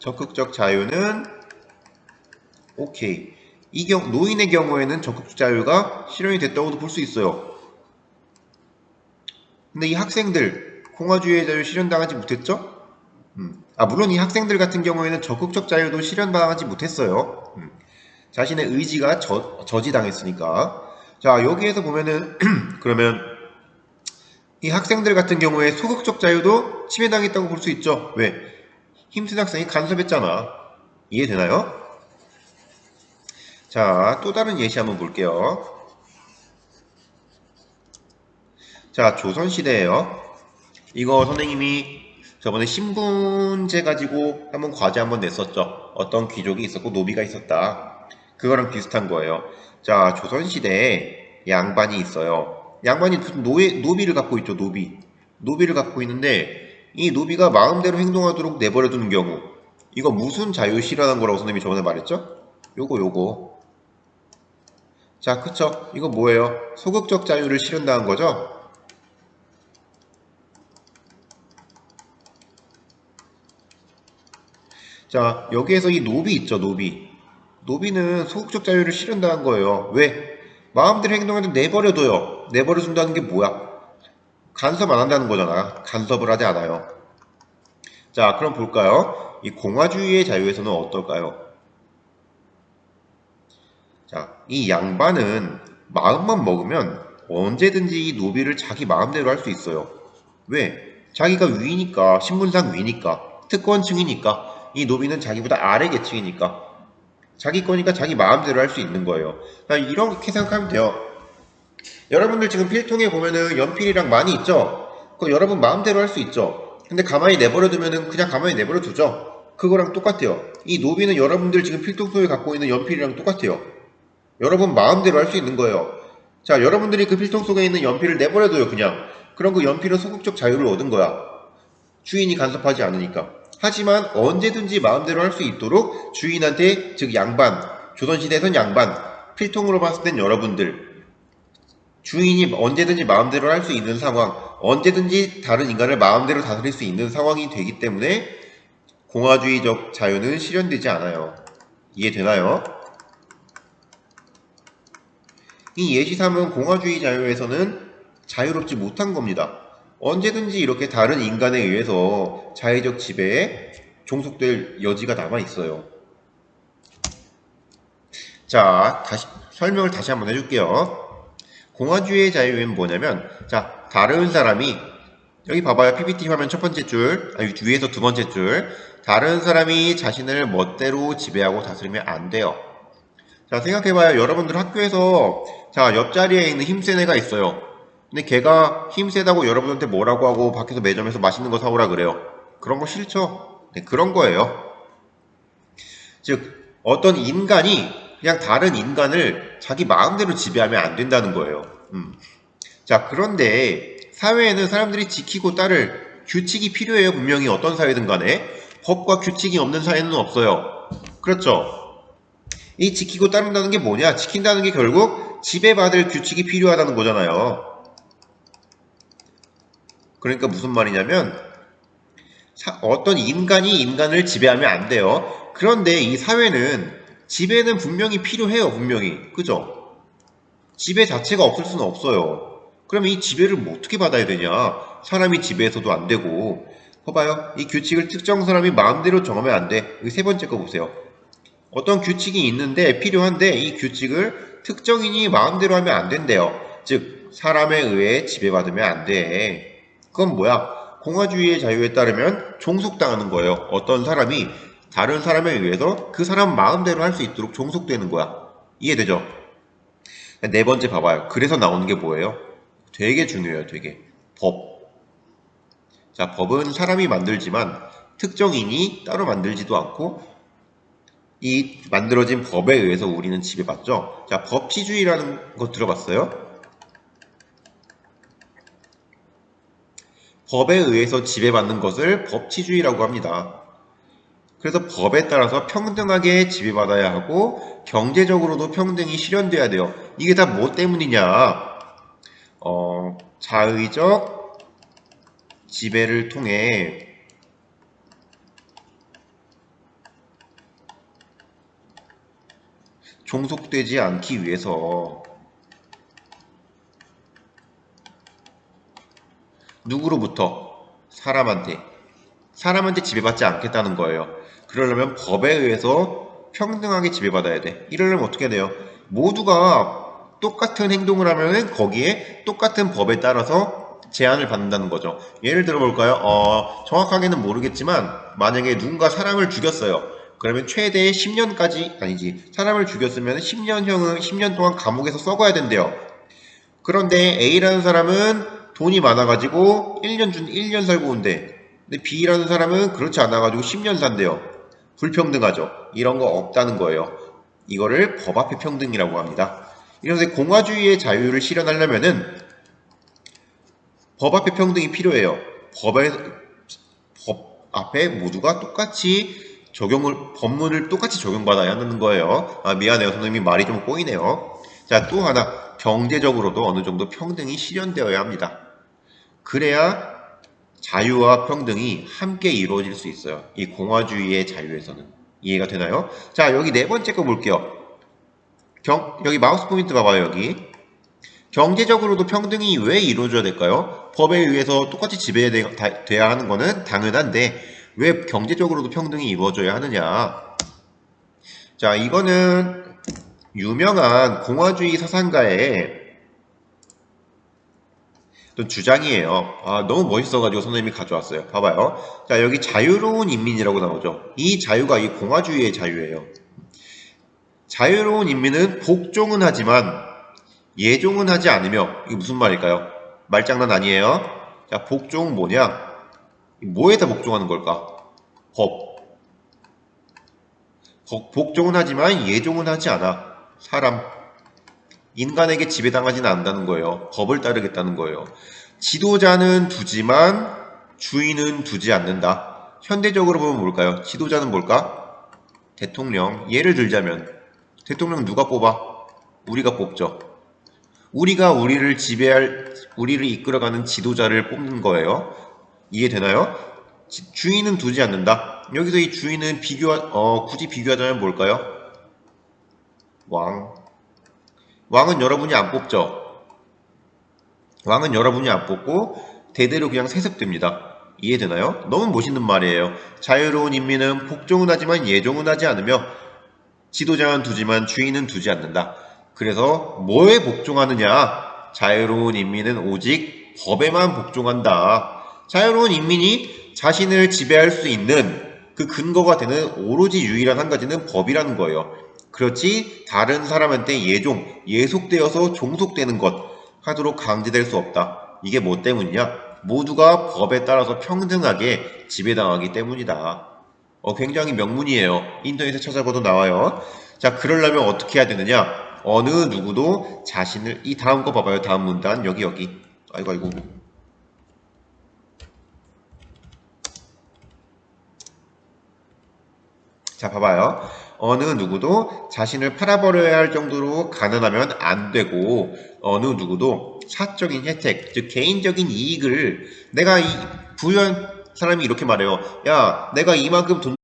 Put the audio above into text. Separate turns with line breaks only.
적극적 자유는 오케이. 이 경, 노인의 경우에는 적극적 자유가 실현이 됐다고도 볼 수 있어요. 근데 이 학생들 공화주의의 자유 실현당하지 못했죠? 음. 아 물론 이 학생들 같은 경우에는 적극적 자유도 실현당하지 못했어요. 음. 자신의 의지가 저, 저지당했으니까. 자 여기에서 보면은 그러면 이 학생들 같은 경우에 소극적 자유도 침해당했다고 볼 수 있죠. 왜? 힘센 학생이 간섭했잖아. 이해되나요? 자, 또 다른 예시 한번 볼게요. 자, 조선시대예요. 이거 선생님이 저번에 신분제 가지고 한번 과제 한번 냈었죠. 어떤 귀족이 있었고 노비가 있었다. 그거랑 비슷한 거예요. 자, 조선시대에 양반이 있어요. 양반이 노예, 노비를 갖고 있죠, 노비. 노비를 갖고 있는데 이 노비가 마음대로 행동하도록 내버려 두는 경우 이거 무슨 자유 실현한 거라고 선생님이 저번에 말했죠? 요거 요거 자 그쵸 이거 뭐예요? 소극적 자유를 실현당한 거죠? 자 여기에서 이 노비 있죠 노비 노비는 소극적 자유를 실현당한 거예요 왜? 마음대로 행동하는데 내버려둬요 내버려둔다는 게 뭐야? 간섭 안 한다는 거잖아 간섭을 하지 않아요 자 그럼 볼까요? 이 공화주의의 자유에서는 어떨까요? 자, 이 양반은 마음만 먹으면 언제든지 이 노비를 자기 마음대로 할 수 있어요. 왜? 자기가 위니까, 신분상 위니까, 특권층이니까, 이 노비는 자기보다 아래 계층이니까, 자기 거니까 자기 마음대로 할 수 있는 거예요. 이렇게 생각하면 돼요. 여러분들 지금 필통에 보면은 연필이랑 많이 있죠? 그거 여러분 마음대로 할 수 있죠? 근데 가만히 내버려 두면은 그냥 가만히 내버려 두죠? 그거랑 똑같아요. 이 노비는 여러분들 지금 필통 속에 갖고 있는 연필이랑 똑같아요. 여러분 마음대로 할 수 있는 거예요. 자, 여러분들이 그 필통 속에 있는 연필을 내버려둬요, 그냥. 그럼 그 연필은 소극적 자유를 얻은 거야. 주인이 간섭하지 않으니까. 하지만 언제든지 마음대로 할 수 있도록 주인한테, 즉 양반, 조선시대에선 양반, 필통으로 봤을 땐 여러분들, 주인이 언제든지 마음대로 할 수 있는 상황, 언제든지 다른 인간을 마음대로 다스릴 수 있는 상황이 되기 때문에 공화주의적 자유는 실현되지 않아요. 이해되나요? 이 예시삼은 공화주의 자유에서는 자유롭지 못한 겁니다. 언제든지 이렇게 다른 인간에 의해서 자의적 지배에 종속될 여지가 남아 있어요. 자, 다시 설명을 다시 한번 해줄게요. 공화주의의 자유는 뭐냐면, 자, 다른 사람이 여기 봐봐요. PPT 화면 첫 번째 줄, 아니, 위에서 두 번째 줄. 다른 사람이 자신을 멋대로 지배하고 다스리면 안 돼요. 자, 생각해봐요. 여러분들 학교에서, 자, 옆자리에 있는 힘센 애가 있어요. 근데 걔가 힘세다고 여러분한테 뭐라고 하고 밖에서 매점에서 맛있는 거 사오라 그래요. 그런 거 싫죠? 네, 그런 거예요. 즉, 어떤 인간이 그냥 다른 인간을 자기 마음대로 지배하면 안 된다는 거예요. 음. 자, 그런데 사회에는 사람들이 지키고 따를 규칙이 필요해요. 분명히 어떤 사회든 간에. 법과 규칙이 없는 사회는 없어요. 그렇죠? 이 지키고 따른다는 게 뭐냐? 지킨다는 게 결국 지배받을 규칙이 필요하다는 거잖아요. 그러니까 무슨 말이냐면 사- 어떤 인간이 인간을 지배하면 안 돼요. 그런데 이 사회는 지배는 분명히 필요해요. 분명히. 그죠? 지배 자체가 없을 수는 없어요. 그러면 이 지배를 뭐 어떻게 받아야 되냐? 사람이 지배해서도 안 되고. 봐봐요. 이 규칙을 특정 사람이 마음대로 정하면 안 돼. 세 번째 거 보세요. 어떤 규칙이 있는데 필요한데 이 규칙을 특정인이 마음대로 하면 안 된대요. 즉 사람에 의해 지배받으면 안 돼. 그건 뭐야? 공화주의의 자유에 따르면 종속당하는 거예요. 어떤 사람이 다른 사람에 의해서 그 사람 마음대로 할 수 있도록 종속되는 거야. 이해되죠? 네 번째 봐봐요. 그래서 나오는 게 뭐예요? 되게 중요해요. 되게. 법. 자, 법은 사람이 만들지만 특정인이 따로 만들지도 않고 이 만들어진 법에 의해서 우리는 지배받죠. 자, 법치주의라는 거 들어봤어요? 법에 의해서 지배받는 것을 법치주의라고 합니다. 그래서 법에 따라서 평등하게 지배받아야 하고 경제적으로도 평등이 실현돼야 돼요. 이게 다 뭐 때문이냐? 어, 자의적 지배를 통해 종속되지 않기 위해서 누구로부터? 사람한테 사람한테 지배받지 않겠다는 거예요. 그러려면 법에 의해서 평등하게 지배받아야 돼. 이러려면 어떻게 돼요? 모두가 똑같은 행동을 하면은 거기에 똑같은 법에 따라서 제한을 받는다는 거죠. 예를 들어 볼까요? 어, 정확하게는 모르겠지만 만약에 누군가 사람을 죽였어요. 그러면 최대 10년까지 아니지. 사람을 죽였으면 10년형은 10년 동안 감옥에서 썩어야 된대요. 그런데 A라는 사람은 돈이 많아가지고 1년 준 1년 살고 온대. 근데 B라는 사람은 그렇지 않아가지고 10년 산대요. 불평등하죠. 이런 거 없다는 거예요. 이거를 법 앞의 평등이라고 합니다. 이래서 공화주의의 자유를 실현하려면은 법 앞의 평등이 필요해요. 법에, 법 앞에 모두가 똑같이 적용을, 법문을 똑같이 적용받아야 하는 거예요. 아, 미안해요. 선생님 말이 좀 꼬이네요. 자, 또 하나. 경제적으로도 어느 정도 평등이 실현되어야 합니다. 그래야 자유와 평등이 함께 이루어질 수 있어요. 이 공화주의의 자유에서는. 이해가 되나요? 자, 여기 네 번째 거 볼게요. 경, 여기 마우스 포인트 봐봐요, 여기. 경제적으로도 평등이 왜 이루어져야 될까요? 법에 의해서 똑같이 지배돼야 하는 거는 당연한데, 왜 경제적으로도 평등이 이루어져야 하느냐? 자, 이거는 유명한 공화주의 사상가의 또 주장이에요. 아, 너무 멋있어가지고 선생님이 가져왔어요. 봐봐요. 자, 여기 자유로운 인민이라고 나오죠. 이 자유가 이 공화주의의 자유예요. 자유로운 인민은 복종은 하지만 예종은 하지 않으며 이게 무슨 말일까요? 말장난 아니에요. 자, 복종은 뭐냐? 뭐에다 복종하는 걸까? 법. 복- 복종은 하지만 예종은 하지 않아. 사람. 인간에게 지배당하지는 않는다는 거예요. 법을 따르겠다는 거예요. 지도자는 두지만 주인은 두지 않는다. 현대적으로 보면 뭘까요? 지도자는 뭘까? 대통령. 예를 들자면 대통령 누가 뽑아? 우리가 뽑죠. 우리가 우리를 지배할, 우리를 이끌어가는 지도자를 뽑는 거예요. 이해되나요? 지- 주인은 두지 않는다. 여기서 이 주인은 비교, 어, 굳이 비교하자면 뭘까요? 왕. 왕은 여러분이 안 뽑죠. 왕은 여러분이 안 뽑고 대대로 그냥 세습됩니다. 이해되나요? 너무 멋있는 말이에요. 자유로운 인민은 복종은 하지만 예종은 하지 않으며 지도자는 두지만 주인은 두지 않는다. 그래서 뭐에 복종하느냐? 자유로운 인민은 오직 법에만 복종한다. 자유로운 인민이 자신을 지배할 수 있는 그 근거가 되는 오로지 유일한 한 가지는 법이라는 거예요. 그렇지 다른 사람한테 예종, 예속되어서 종속되는 것 하도록 강제될 수 없다. 이게 뭐 때문이냐? 모두가 법에 따라서 평등하게 지배당하기 때문이다. 어, 굉장히 명문이에요. 인터넷에 찾아봐도 나와요. 자, 그러려면 어떻게 해야 되느냐? 어느 누구도 자신을, 이 다음 거 봐봐요. 다음 문단. 여기, 여기. 아이고, 아이고. 자, 봐봐요. 어느 누구도 자신을 팔아버려야 할 정도로 가난하면 안 되고, 어느 누구도 사적인 혜택, 즉 개인적인 이익을 내가 이 부유한 사람이 이렇게 말해요. 야, 내가 이만큼 돈